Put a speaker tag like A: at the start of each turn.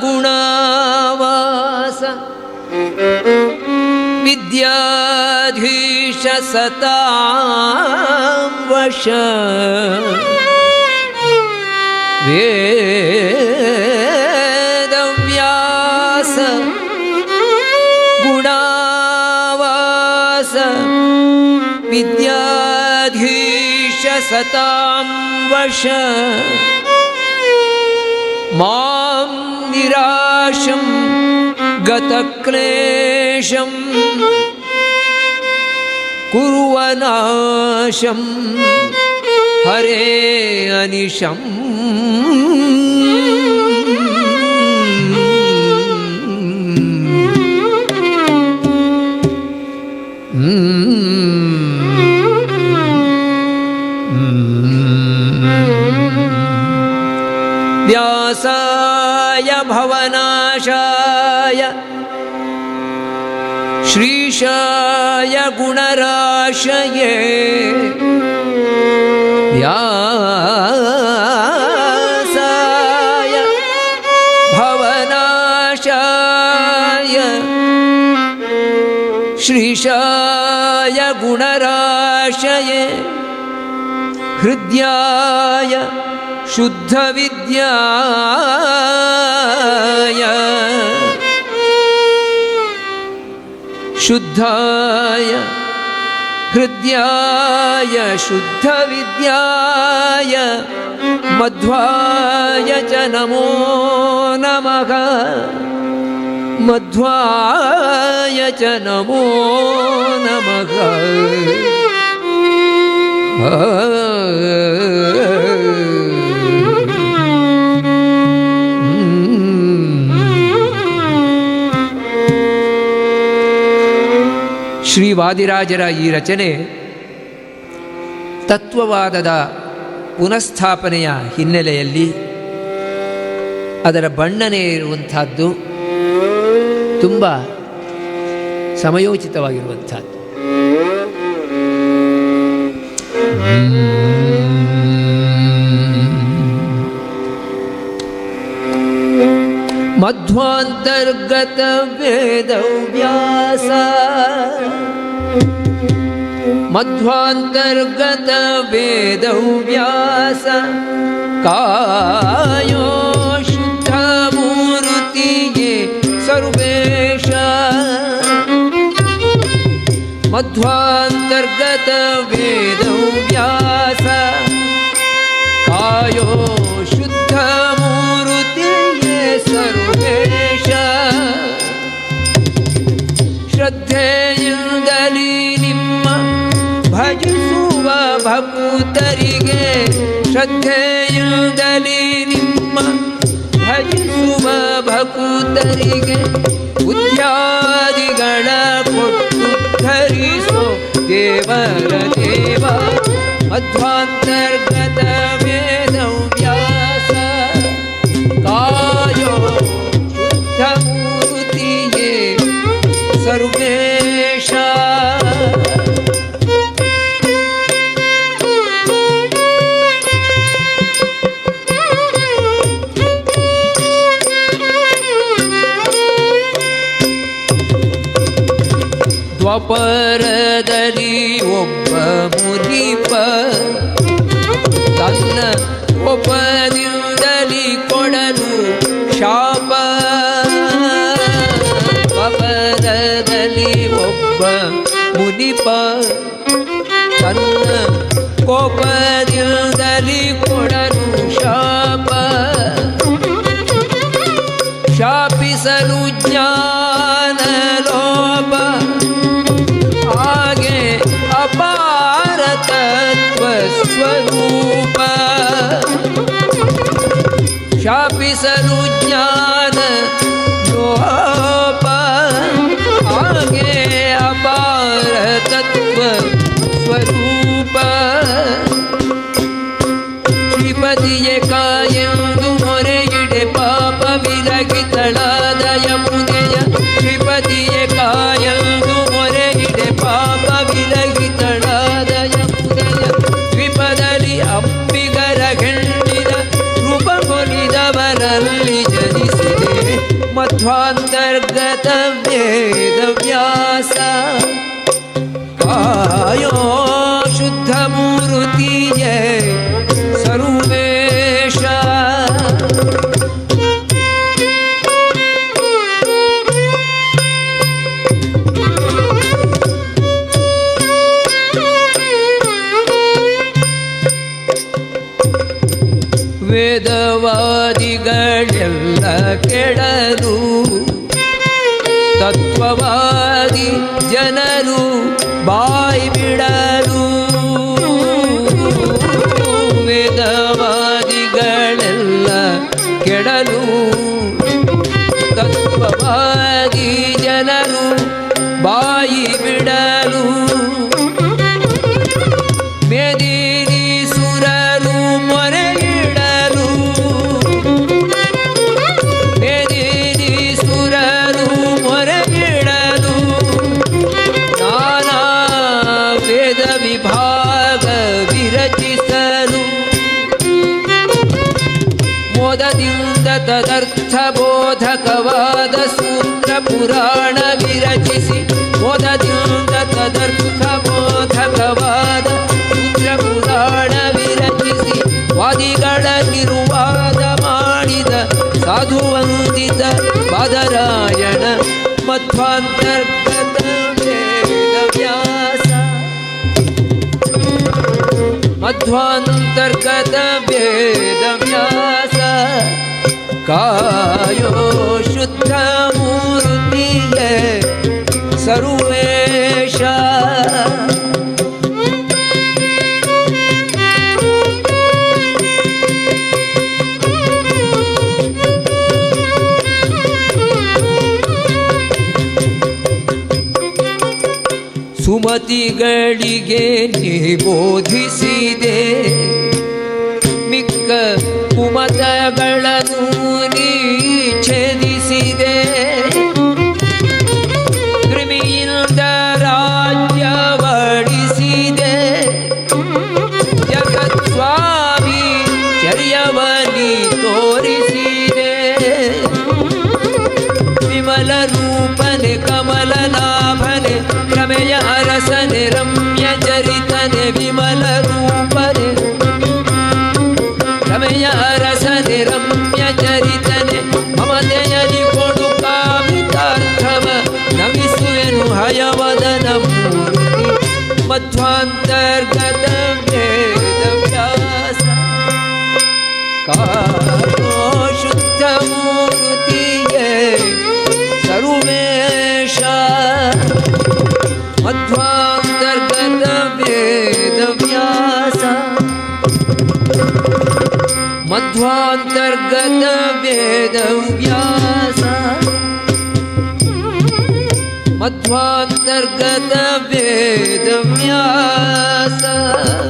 A: गुणावास। विद्याधीश सतां वश वेदव्यास। गुणावास। विद्याधीश सतां वश माँ निराशं गतक्लेशं कुर्वनाशं हरे अनिशम् व्यासाय भवनाशाय। श्रीशाय गुणराशये। व्यासाय भवनाशाय। श्रीशाय गुणराशये। हृद्याय शुद्धविद्याय। शुद्धाय। हृद्याय शुद्धविद्याय। मध्वाय च नमो नमः। मध्वाय च नमो नमः ಶ್ರೀ ವಾದಿರಾಜರ ಈ ರಚನೆ ತತ್ವವಾದದ ಪುನಃಸ್ಥಾಪನೆಯ ಹಿನ್ನೆಲೆಯಲ್ಲಿ ಅದರ ಬಣ್ಣನೆ ಇರುವಂಥದ್ದು ತುಂಬ ಸಮಯೋಚಿತವಾಗಿರುವಂಥದ್ದು. मध्वान्तर्गतवेदव्यास। मध्वान्तर्गतवेदव्यास। कायो शुद्धमूर्तिये सर्वेषा मध्वान्तर्गतवेदव्यास। कायो ಶ್ರದ್ಧೆಯಿಂದಲೇ ನಿಮ್ಮ ಭಜಿಸುವ ಭಕ್ತರಿಗೆ ಶ್ರದ್ಧೆಯಿಂದಲೇ ನಿಮ್ಮ ಭಜಿಸುವ ಭಕ್ತರಿಗೆ ಬುದ್ಧ್ಯಾದಿಗಳ ಕೊಟ್ಟು ಧರಿಸೋ ದೇವರ ದೇವ ಮಧ್ವಾಂತರ್ಗತ ದ್ವಪರದಲ್ಲಿ ಒಬ್ಬ ಮುನಿಪ. ತನ್ನ ಒಬ್ಬದಿಂದಲಿ ಕೊಡಲು ಶಾಪ. ಅಪರದಲ್ಲಿ ಒಬ್ಬ ಮುನಿಪ. ತನ್ನ ಕೋಪದಿಂದಲಿ कायो शुद्धमूर्तिये सर्वेश ವೇದವಾದಿಗಳೆಲ್ಲ ಕೆಡಲು ತತ್ವವಾದಿ ಜನರು ಬಾಯಿ ಬಿಡಲು ವೇದವಾದಿಗಳೆಲ್ಲ ಕೆಡಲು ತತ್ವವಾದಿ ಜನರು ಬಾಯಿ ಸೂತ್ರ ಪುರಾಣ ವಿರಚಿಸಿ, ಓದದಿಂದ ತದರ್ಥ ಮೋದಕವಾದ ಸೂತ್ರ ಪುರಾಣ ವಿರಚಿಸಿ ವಾದಿಗಳ ತಿರುವಾದ ಮಾಡಿದ ಸಾಧುವಂದಿತ ಪದರಾಯಣ ಮಧ್ವಾಂತರ್ಗತ ವೇದ ವ್ಯಾಸ ಮಧ್ವಾನ್ ಸುಮತಿಗಳಿಗೆ ನೀ ಬೋಧಿಸಿದೆ. ಮಿಕ್ಕ ಕುಮತಗಳನ್ನು ನೀ ಛೇದಿಸಿದೆ ಕೃಮಿಯಿಂದ ರಾಜ್ಯವಡಿಸಿದೆ ಜಗತ್ಸ್ವಾಮಿ ಚರ್ಯವನಿ ತೋರಿಸಿದೆ त्वान्तर्गतं वेदव्यास कालो शुद्धमूर्ति ये सर्वेश मध्वान्तर्गतं वेदव्यास मध्वान्तर्गतं वेदव्यास मध्वान्तर्गतं دم يا سلام